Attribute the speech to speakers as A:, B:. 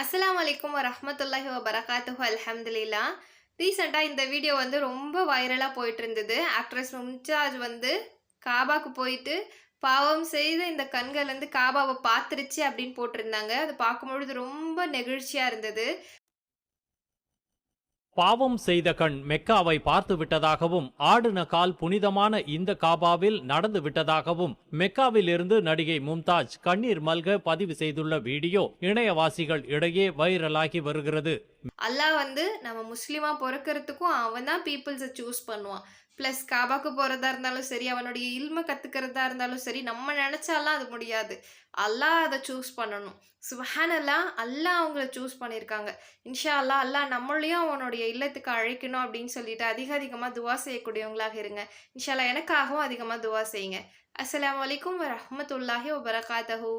A: அஸ்லாம் வலைக்கம் வரமத்துல்லாஹி வபரகாத்துஹு அலமதுல்லா ரீசெண்டாக இந்த வீடியோ வந்து ரொம்ப வைரலாக போயிட்டு இருந்தது ஆக்ட்ரஸ் மும்தாஜ் வந்து காபாக்கு போயிட்டு பாவம் செய்த இந்த கண்கள் வந்து காபாவை பார்த்துருச்சு அப்படின்னு போட்டிருந்தாங்க. அது பார்க்கும்பொழுது ரொம்ப நெகிழ்ச்சியாக இருந்தது.
B: பாவம் செய்த கண் மெக்காவை பார்த்து விட்டதாகவும் ஆடின கால் புனிதமான இந்த காபாவில் நடந்து விட்டதாகவும் மெக்காவில் இருந்து நடிகை மும்தாஜ் கண்ணீர் மல்க பதிவு செய்துள்ள வீடியோ இணையவாசிகள் இடையே வைரலாகி வருகிறது.
A: அல்லாஹ் வந்து நம்ம முஸ்லீமாக பிறக்கிறதுக்கும் அவன் தான் பீப்புள்ஸை சூஸ் பண்ணுவான். ப்ளஸ் காபாக்கு போகிறதா இருந்தாலும் சரி அவனுடைய இல்மை கற்றுக்கிறதா இருந்தாலும் சரி நம்ம நினச்சாலாம் அது முடியாது. அல்லாஹ் அதை சூஸ் பண்ணணும். சுபஹான் அல்லாஹ் அல்லாஹ் அவங்கள சூஸ் பண்ணியிருக்காங்க. இன்ஷா அல்லா அல்லாஹ் நம்மளையும் அவனுடைய இல்லத்துக்கு அழைக்கணும் அப்படின்னு சொல்லிட்டு அதிக அதிகமாக துவா செய்யக்கூடியவங்களாக இருங்க. இன்ஷா அல்லா எனக்காகவும் அதிகமாக துவா செய்யுங்க. அஸ்லாம் வலைக்கம் வரமத்துல்லாஹி வபரகாத்தஹூ.